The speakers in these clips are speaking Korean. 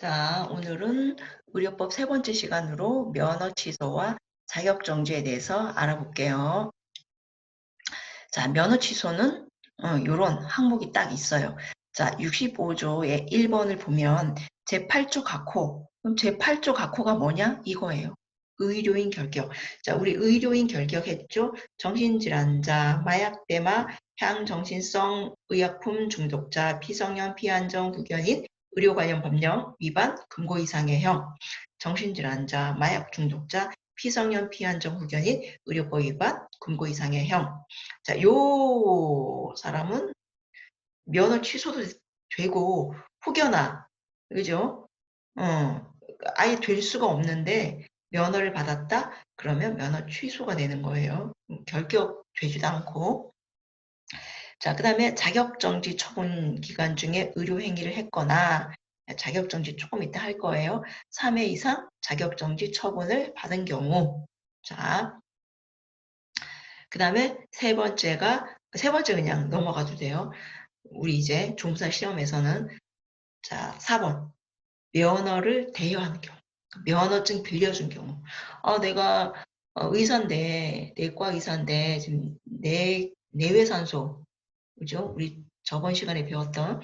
자, 오늘은 의료법 세 번째 시간으로 면허 취소와 자격 정지에 대해서 알아볼게요. 자, 면허 취소는 이런 항목이 딱 있어요. 자, 65조의 1번을 보면 제8조 각호. 그럼 제8조 각호가 뭐냐? 이거예요. 의료인 결격. 자, 우리 의료인 결격했죠? 정신질환자, 마약대마, 향정신성 의약품 중독자, 피성년, 피안정, 구견인, 의료 관련 법령 위반, 금고 이상의 형, 정신질환자, 마약 중독자, 피성년 피한정 후견인, 의료법 위반, 금고 이상의 형. 자, 요 사람은 면허 취소도 되고 혹여나 그죠? 어, 아예 될 수가 없는데 면허를 받았다? 그러면 면허 취소가 되는 거예요. 결격 되지도 않고 자, 그 다음에 자격정지 처분 기간 중에 의료행위를 했거나 자격정지 조금 이따 할 거예요. 3회 이상 자격정지 처분을 받은 경우 자, 그 다음에 세 번째가 세 번째 그냥 넘어가도 돼요. 우리 이제 종사 시험에서는 자 4번 면허를 대여하는 경우 면허증 빌려준 경우 어, 내가 어, 의사인데 내과 의사인데 지금 내 내외산소 그죠? 우리 저번 시간에 배웠던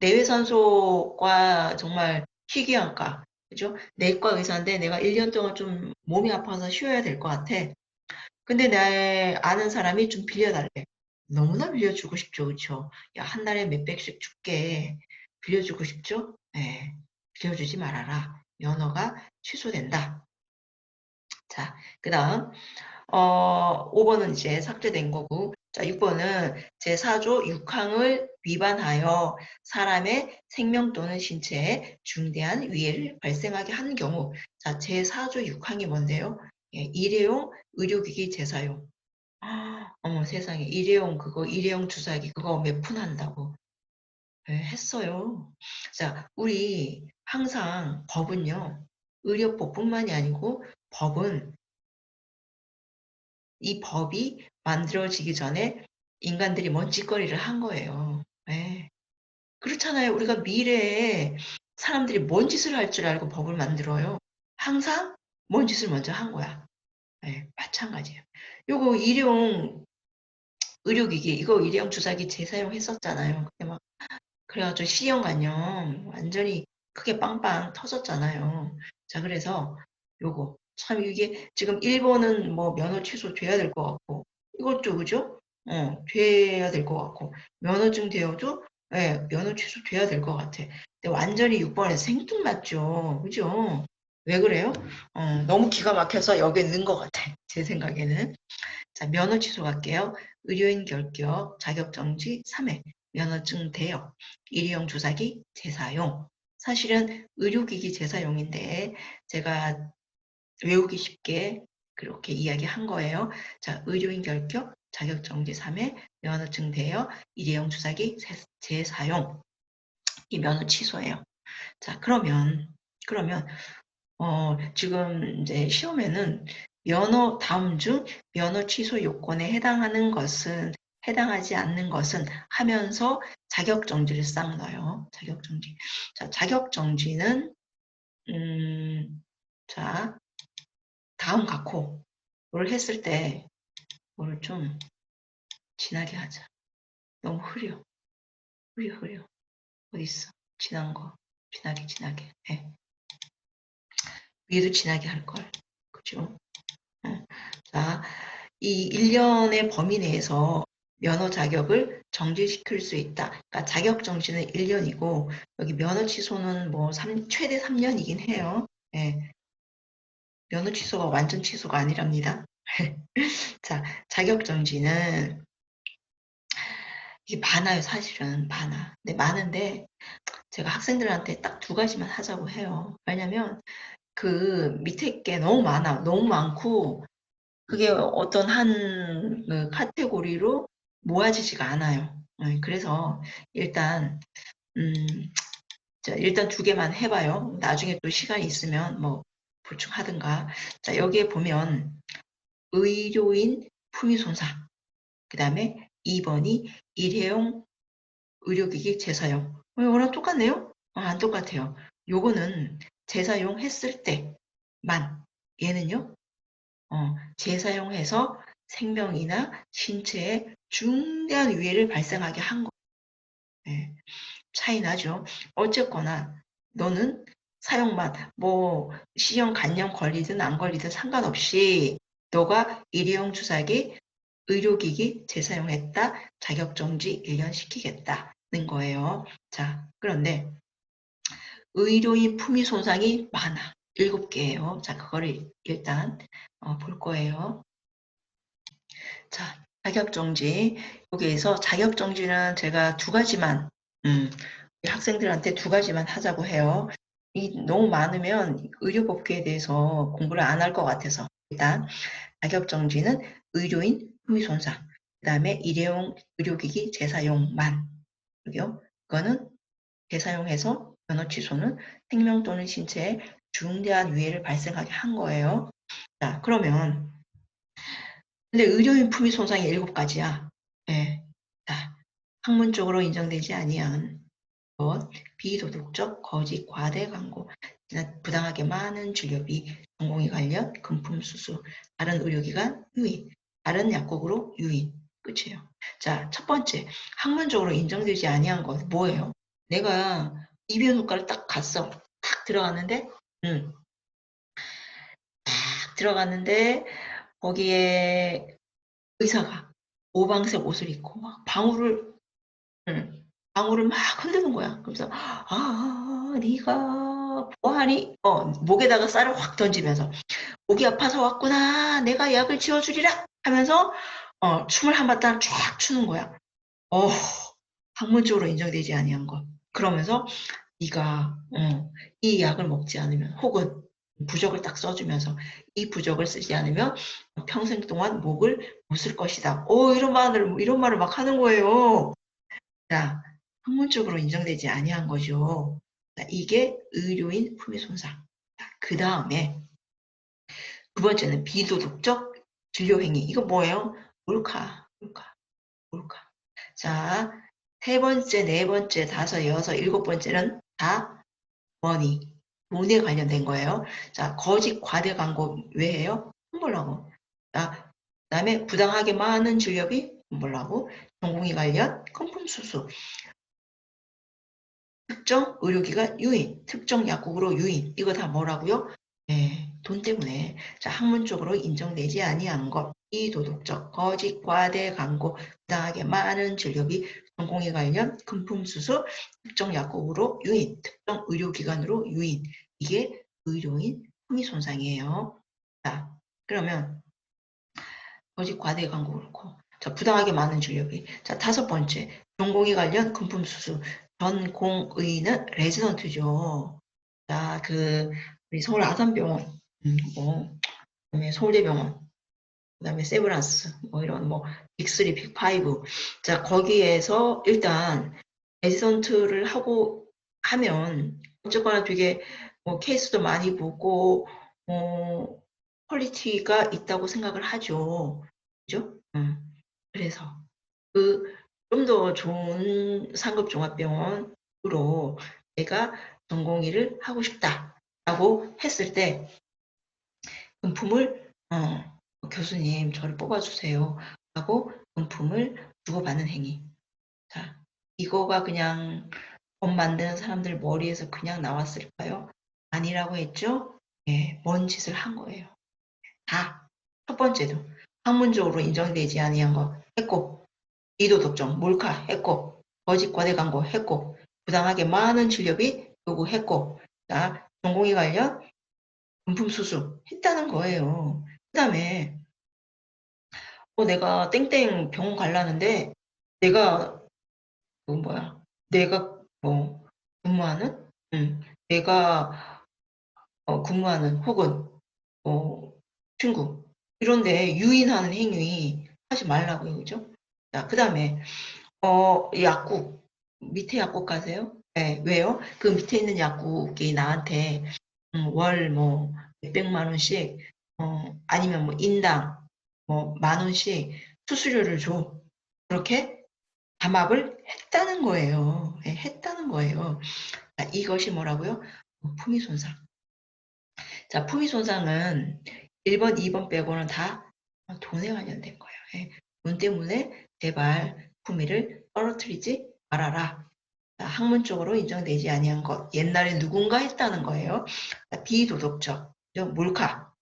내외산소과 정말 희귀한 과, 그죠? 내과 의사인데 내가 1년 동안 좀 몸이 아파서 쉬어야 될 것 같아. 근데 내 아는 사람이 좀 빌려달래. 너무나 빌려주고 싶죠, 그쵸? 야, 한 달에 몇 백씩 줄게. 빌려주고 싶죠? 네, 빌려주지 말아라. 면허가 취소된다. 자, 그 다음 어, 5번은 이제 삭제된 거고 자, 6번은 제4조 6항을 위반하여 사람의 생명 또는 신체에 중대한 위해를 발생하게 한 경우 자, 제4조 6항이 뭔데요? 예, 일회용 의료기기 재사용 어머 세상에 일회용 그거 일회용 주사기 그거 몇 푼 한다고 예, 했어요. 자, 우리 항상 법은요. 의료법뿐만이 아니고 법은 이 법이 만들어지기 전에 인간들이 먼 짓거리를 한 거예요. 네. 그렇잖아요. 우리가 미래에 사람들이 뭔 짓을 할 줄 알고 법을 만들어요. 항상 뭔 짓을 먼저 한 거야. 네, 마찬가지예요. 요거 일용 의료기기 이거 일용 주사기 재사용했었잖아요. 그게 막 그래가지고 시형 간염 완전히 크게 빵빵 터졌잖아요. 자 그래서 요거 참 이게 지금 일본은 뭐 면허 취소 돼야 될 것 같고 이것도 그죠? 어, 돼야 될 것 같고 면허증 되어도 예, 면허 취소 돼야 될 것 같아. 근데 완전히 6번에 생뚱맞죠. 그죠? 왜 그래요? 어, 너무 기가 막혀서 여기에 있는 것 같아. 제 생각에는. 자, 면허 취소 갈게요. 의료인 결격, 자격정지 3회, 면허증 대여, 일회용 주사기 재사용. 사실은 의료기기 재사용인데 제가 외우기 쉽게 그렇게 이야기한 거예요. 자, 의료인 결격, 자격정지 3회, 면허증 대여, 일회용 주사기 재사용. 이 면허 취소예요. 자, 그러면 그러면 어, 지금 이제 시험에는 면허 다음 중 면허 취소 요건에 해당하는 것은 해당하지 않는 것은 하면서 자격정지를 싹 넣어요. 자격정지. 자, 자격정지는 음, 자, 다음 각호를 했을 때 오늘 좀 진하게 하자. 너무 흐려. 흐려 흐려. 어디 있어? 진한 거. 진하게 진하게. 네. 위에도 진하게 할 걸. 그죠? 네. 자, 이 1년의 범위 내에서 면허 자격을 정지시킬 수 있다. 그러니까 자격 정지는 1년이고 여기 면허 취소는 뭐 3, 최대 3년이긴 해요. 네. 면허 취소가 완전 취소가 아니랍니다. 자, 자격정지는 이게 많아요, 사실은 많아. 근데 많은데 제가 학생들한테 딱 두 가지만 하자고 해요. 왜냐면 그 밑에 게 너무 많아, 너무 많고 그게 어떤 한 그 카테고리로 모아지지가 않아요. 네, 그래서 일단 음, 자, 일단 두 개만 해봐요. 나중에 또 시간이 있으면 뭐 보충하든가. 자, 여기에 보면 의료인 품위손상. 그 다음에 2번이 일회용 의료기기 재사용. 어, 이거랑 똑같네요? 아, 안 똑같아요. 요거는 재사용 했을 때만 얘는요. 어, 재사용해서 생명이나 신체에 중대한 위해를 발생하게 한 거. 예, 차이 나죠. 어쨌거나 너는 사용만 뭐 시형 간염 걸리든 안 걸리든 상관없이 너가 일회용 주사기 의료기기 재사용했다 자격정지 1년 시키겠다는 거예요. 자 그런데 의료인 품위 손상이 많아. 7개예요. 자 그거를 일단 어, 볼 거예요. 자 자격정지 여기에서 자격정지는 제가 두 가지만 음, 학생들한테 두 가지만 하자고 해요. 이 너무 많으면 의료법규에 대해서 공부를 안 할 것 같아서 일단 자격정지는 의료인 품위 손상 그 다음에 일회용 의료기기 재사용만 여기요. 이거는 재사용해서 면허 취소는 생명 또는 신체에 중대한 위해를 발생하게 한 거예요. 자 그러면 근데 의료인 품위 손상이 일곱 가지야. 예. 자, 학문적으로 인정되지 아니한 것, 비도덕적 거짓 과대 광고, 부당하게 많은 진료비, 전공의 관련 금품 수수, 다른 의료기관 유인, 다른 약국으로 유인. 끝이에요. 자, 첫 번째, 학문적으로 인정되지 아니한 것 뭐예요? 내가 이비인후과를 딱 갔어. 딱 들어갔는데, 음, 딱 들어갔는데 거기에 의사가 오방색 옷을 입고 막 방울을 응, 방울을 막 흔드는 거야. 그래서 아 네가 뭐하니? 어 목에다가 쌀을 확 던지면서 목이 아파서 왔구나. 내가 약을 지어주리라 하면서 어 춤을 한 바탕 쫙 추는 거야. 어 학문적으로 인정되지 아니한 것. 그러면서 네가 어, 이 약을 먹지 않으면 혹은 부적을 딱 써주면서 이 부적을 쓰지 않으면 평생 동안 목을 못 쓸 것이다. 오 이런 말을 이런 말을 막 하는 거예요. 자 학문적으로 인정되지 아니한 거죠. 자, 이게 의료인 품위 손상. 그 다음에 두 번째는 비도덕적 진료 행위. 이거 뭐예요? 몰카, 몰카, 몰카. 자, 세 번째, 네 번째, 다섯, 여섯, 일곱 번째는 다 머니, 돈에 관련된 거예요. 자, 거짓 과대 광고 왜 해요? 홍보라고. 자, 그다음에 부당하게 많은 진료비 홍보라고. 전공의 관련 컨펌 수수. 특정 의료기관 유인, 특정 약국으로 유인. 이거 다 뭐라고요? 네, 돈 때문에. 자, 학문적으로 인정되지 아니한 것. 이도덕적, 거짓, 과대, 광고, 부당하게 많은 진료비, 전공의 관련 금품 수수, 특정 약국으로 유인, 특정 의료기관으로 유인. 이게 의료인 품위 손상이에요. 자, 그러면 거짓 과대 광고 그렇고 자, 부당하게 많은 진료비. 자, 다섯 번째, 전공의 관련 금품 수수. 전공의는 레지던트죠. 자, 그 우리 서울 아산병원, 음, 뭐, 그다음에 서울대병원, 그다음에 세브란스, 뭐 이런 뭐 빅3, 빅5. 자, 거기에서 일단 레지던트를 하고 하면 어쨌거나 되게 뭐 케이스도 많이 보고 어, 퀄리티가 있다고 생각을 하죠. 그죠? 음. 그래서 그 좀 더 좋은 상급 종합병원으로 내가 전공의를 하고 싶다라고 했을 때 금품을 어, 교수님 저를 뽑아주세요 하고 금품을 주고받는 행위. 자, 이거가 그냥 법 만드는 사람들 머리에서 그냥 나왔을까요? 아니라고 했죠? 예, 뭔 짓을 한 거예요. 다. 첫 번째도 학문적으로 인정되지 아니한 거 했고 이도덕적 몰카 했고 거짓 과대 광고 했고 부당하게 많은 진료비 요구했고 자 전공의 관련 금품 수수 했다는 거예요. 그 다음에 어, 내가 땡땡 병원 갈라는데 내가 그 뭐야 내가 뭐 근무하는 응. 내가 어, 근무하는 혹은 어, 친구 이런데 유인하는 행위 하지 말라고요, 그죠? 자, 그 다음에 어, 약국 밑에 약국 가세요? 네, 왜요? 그 밑에 있는 약국이 나한테 음, 월뭐 몇백만 원씩 어, 아니면 뭐 인당 뭐 만 원씩 수수료를 줘. 그렇게 담합을 했다는 거예요. 네, 했다는 거예요. 자, 이것이 뭐라고요? 품위 손상. 자, 품위 손상은 1번, 2번 빼고는 다 돈에 관련된 거예요. 예. 돈 때문에 제발 품위를 떨어뜨리지 말아라. 자, 학문적으로 인정되지 아니한 것. 옛날에 누군가 했다는 거예요. 자, 비도덕적, 몰카,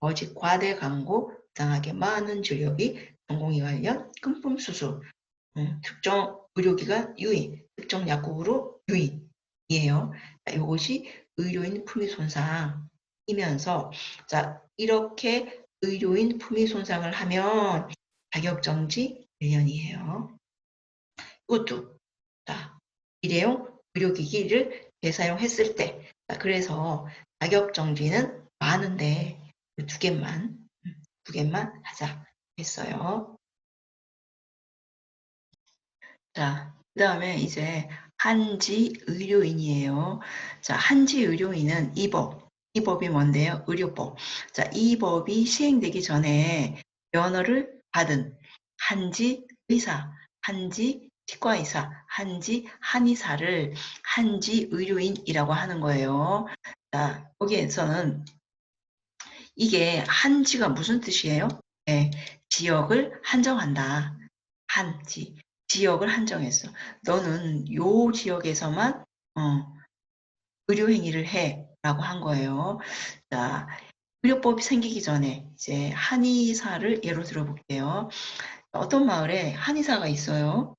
거짓 과대 광고, 부당하게 많은 진료비, 전공의 관련 금품 수수, 음, 특정 의료기관 유인, 특정 약국으로 유인이에요. 자, 이것이 의료인 품위 손상이면서 자 이렇게 의료인 품위 손상을 하면 자격정지 1년이에요. 이것도 자 일회용 의료기기를 재사용했을 때 자, 그래서 자격정지는 많은데 두 개만 두 개만 하자 했어요. 자, 그 다음에 이제 한지 의료인이에요. 자, 한지 의료인은 이 법. 이 법이 뭔데요? 의료법. 자, 이 법이 시행되기 전에 면허를 받은 한지 의사, 한지 치과의사, 한지 한의사를 한지 의료인이라고 하는 거예요. 자, 여기에서는 이게 한지가 무슨 뜻이에요? 네, 지역을 한정한다. 한지. 지역을 한정했어. 너는 요 지역에서만 어, 의료 행위를 해 라고 한 거예요. 자, 의료법이 생기기 전에 이제 한의사를 예로 들어볼게요. 어떤 마을에 한의사가 있어요.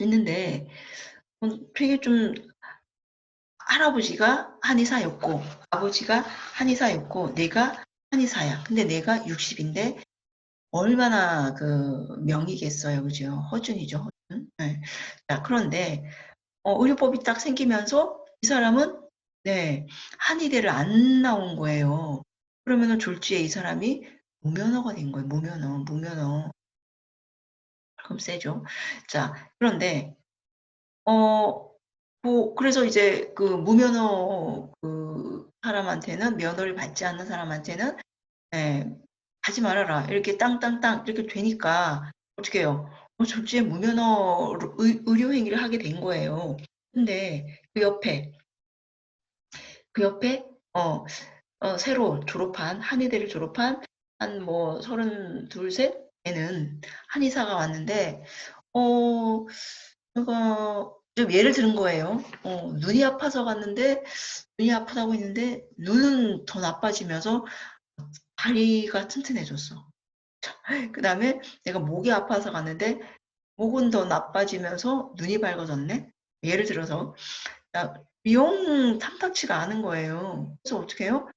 있는데 어, 되게 좀 할아버지가 한의사였고 아버지가 한의사였고 내가 한의사야. 근데 내가 60인데 얼마나 그 명이겠어요. 그죠? 허준이죠. 허준. 네. 자, 그런데 어, 의료법이 딱 생기면서 이 사람은 네, 한의대를 안 나온 거예요. 그러면은 졸지에 이 사람이 무면허가 된 거예요. 무면허, 무면허. 그럼 세죠. 자, 그런데 어, 뭐 그래서 이제 그 무면허 그 사람한테는 면허를 받지 않는 사람한테는 예, 하지 말아라. 이렇게 땅땅땅 이렇게 되니까 어떻게 해요? 어, 졸지에 무면허 의, 의료 행위를 하게 된 거예요. 근데 그 옆에 그 옆에 어, 어 새로 졸업한 한의대를 졸업한 한 뭐 서른 둘 셋 애는 한의사가 왔는데 어 제가 좀 예를 들은 거예요. 어, 눈이 아파서 갔는데 눈이 아프다고 했는데 눈은 더 나빠지면서 다리가 튼튼해졌어. 그 다음에 내가 목이 아파서 갔는데 목은 더 나빠지면서 눈이 밝아졌네. 예를 들어서 미용 탐탁치가 않은 거예요. 그래서 어떻게 해요?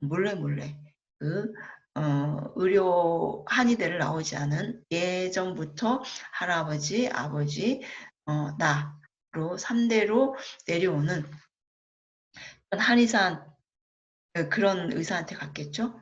몰래 몰래 그 어, 의료 한의대를 나오지 않은 예전부터 할아버지, 아버지, 어, 나로 3대로 내려오는 한의사 그런 의사한테 갔겠죠.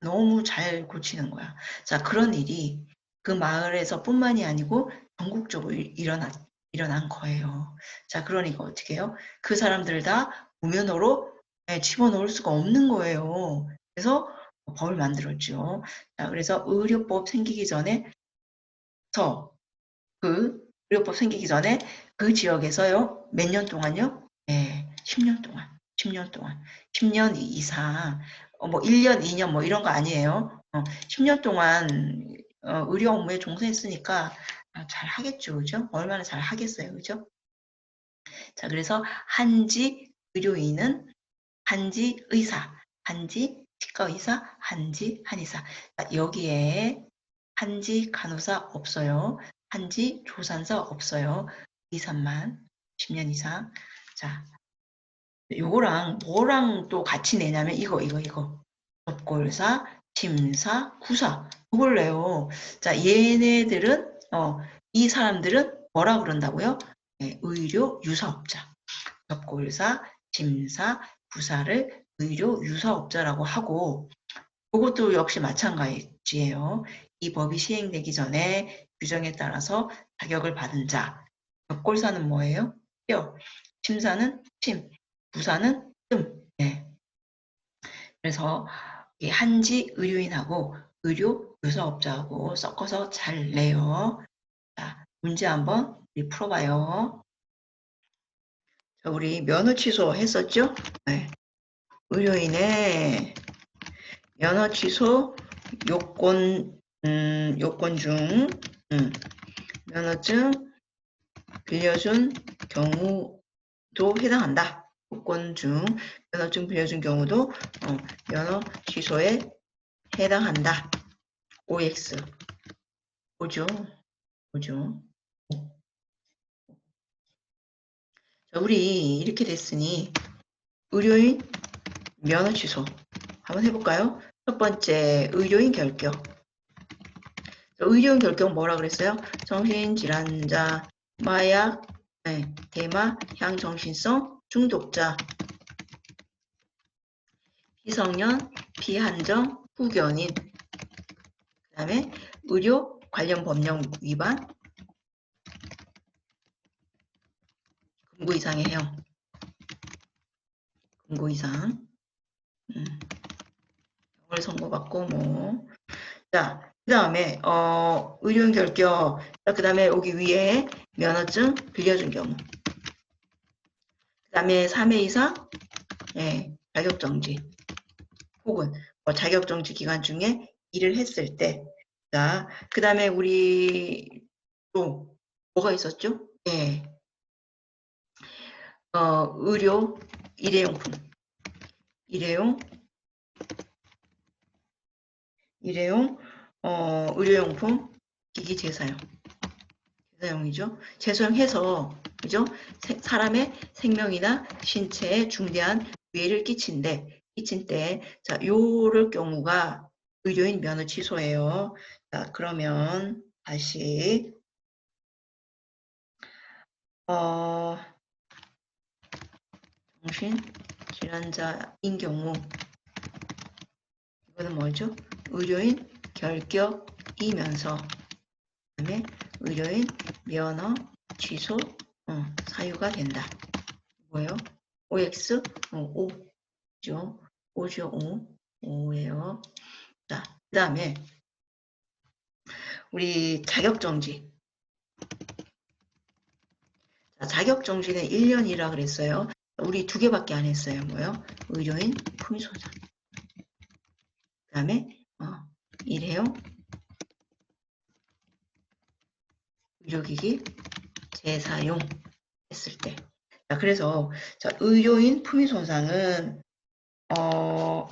너무 잘 고치는 거야. 자, 그런 일이 그 마을에서 뿐만이 아니고 전국적으로 일어나, 일어난 거예요. 자, 그러니까 어떻게 해요? 그 사람들 다 무면허로 네, 집어넣을 수가 없는 거예요. 그래서 법을 만들었죠. 자, 그래서 의료법 생기기 전에 그 의료법 생기기 전에 그 지역에서요, 몇 년 동안요? 네, 10년 동안. 10년 동안. 10년 이상 어, 뭐 1년, 2년 뭐 이런 거 아니에요. 어, 10년 동안 어, 의료 업무에 종사했으니까 아, 잘 하겠죠. 그죠? 얼마나 잘 하겠어요. 그죠? 자, 그래서 한지 의료인은 한지 의사, 한지 치과 의사, 한지 한의사. 자, 여기에 한지 간호사 없어요. 한지 조산사 없어요. 의사만 10년 이상. 자, 요거랑 뭐랑 또 같이 내냐면 이거 이거 이거 접골사, 침사, 구사 이걸 내요. 자 얘네들은 어, 이 사람들은 뭐라 그런다고요? 네, 의료 유사업자. 접골사, 침사, 구사를 의료 유사업자라고 하고 이것도 역시 마찬가지예요. 이 법이 시행되기 전에 규정에 따라서 자격을 받은 자. 접골사는 뭐예요? 뼈. 침사는 침. 부산은 뜸. 네. 그래서 한지 의료인하고 의료 유사업자하고 섞어서 잘 내요. 자, 문제 한번 풀어봐요. 자, 우리 면허 취소 했었죠? 네. 의료인의 면허 취소 요건, 음, 요건 중, 음, 면허증 빌려준 경우도 해당한다. 요건 중, 면허증 빌려준 경우도 어, 면허 취소에 해당한다. OX. 오죠? 오죠? 자, 우리 이렇게 됐으니 의료인 면허 취소 한번 해볼까요? 첫 번째 의료인 결격. 자, 의료인 결격 뭐라 그랬어요? 정신질환자, 마약, 네, 대마, 향정신성 중독자, 비성년, 비한정, 후견인, 그 다음에 의료 관련 법령 위반, 금고 이상의 형, 금고 이상, 음, 형을 선고받고 뭐, 자, 그 다음에 어, 의료인 결격, 그 다음에 여기 위에 면허증 빌려준 경우, 그 다음에 3회 이상 예, 자격정지, 혹은 뭐 자격정지 기간 중에 일을 했을 때, 자, 그 다음에 우리 또 뭐가 있었죠? 예, 어, 의료 일회용품, 일회용, 일회용, 어, 의료용품, 기기 재사용, 재사용이죠. 재사용해서 그죠? 세- 사람의 생명이나 신체에 중대한 위해를 끼친데 끼친 때, 자, 요럴 경우가 의료인 면허 취소예요. 자, 그러면 다시 어, 정신 질환자인 경우 이거는 뭐죠? 의료인 결격이면서 그다음에 의료인 면허 취소 어, 사유가 된다. 뭐예요? OX 어, 5죠. 5죠. 5. 5예요. 자, 그 다음에 우리 자격정지. 자, 자격정지는 1년이라 그랬어요. 우리 두 개밖에 안 했어요. 뭐요? 의료인 품위손상. 그 다음에 어, 일회용 의료기기 재사용 했을 때. 자, 그래서 자, 의료인 품위 손상은 어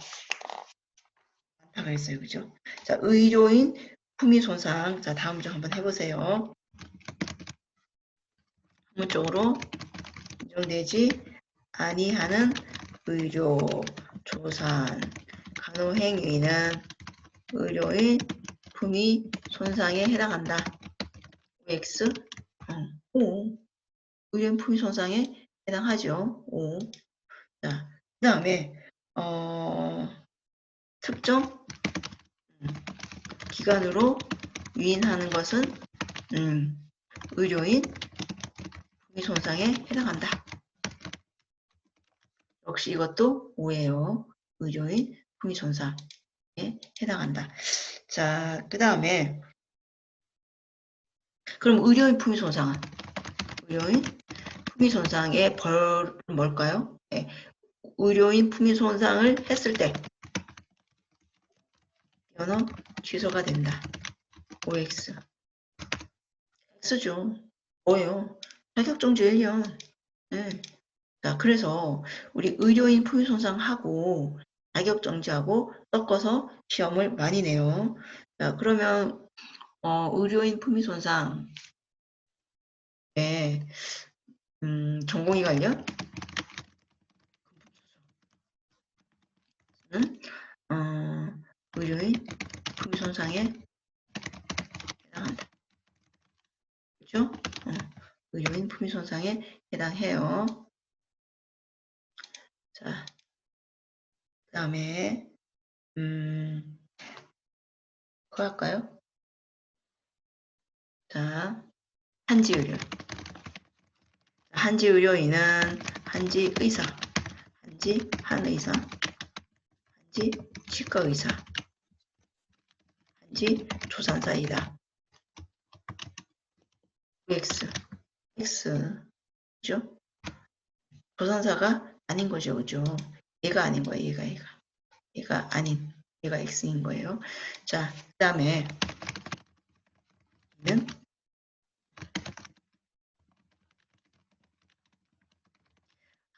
많다 그랬어요. 그죠? 자, 의료인 품위 손상. 자, 다음 주 한번 해보세요. 법무적으로 인정되지 아니하는 의료 조산 간호행위는 의료인 품위 손상에 해당한다. 어, O 의료인 품위 손상에 해당하죠. O 자, 그 다음에 어, 특정 음, 기관으로 위임하는 것은 음, 의료인 품위 손상에 해당한다. 역시 이것도 오예요. 의료인 품위 손상에 해당한다. 자, 그 다음에 그럼 의료인 품위 손상은 의료인 품위 손상의 벌은 뭘까요? 네. 의료인 품위 손상을 했을 때 면허 취소가 된다. OX X죠. 뭐예요? 자격정지 1년. 네. 자, 그래서 우리 의료인 품위 손상하고 자격정지하고 섞어서 시험을 많이 내요. 자, 그러면 어, 의료인 품위 손상 네. 음, 전공의 관련 음, 어, 의료인 품위 손상에 해당한다. 그죠? 어, 의료인 품위 손상에 해당해요. 자, 그 다음에, 음, 그거 할까요? 자, 한지 의료. 한지 의료인은 한지 의사, 한지 한의사, 한지 치과 의사, 한지 조산사이다. X, X, 그죠? 조산사가 아닌 거죠. 그죠? 얘가 아닌 거예요. 얘가 얘가. 얘가 아닌 얘가 X인 거예요. 자, 그 다음에 는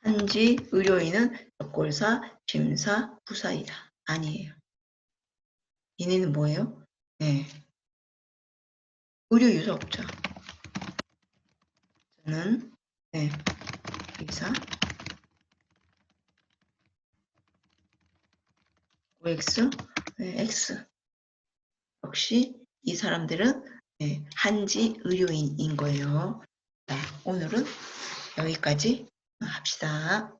한지 의료인은 적골사, 짐사, 부사이다. 아니에요. 얘네는 뭐예요? 네. 의료 유서업자. 저는 네. 의사 OX 네, X 역시 이 사람들은 네, 한지 의료인인 거예요. 자, 오늘은 여기까지 합시다.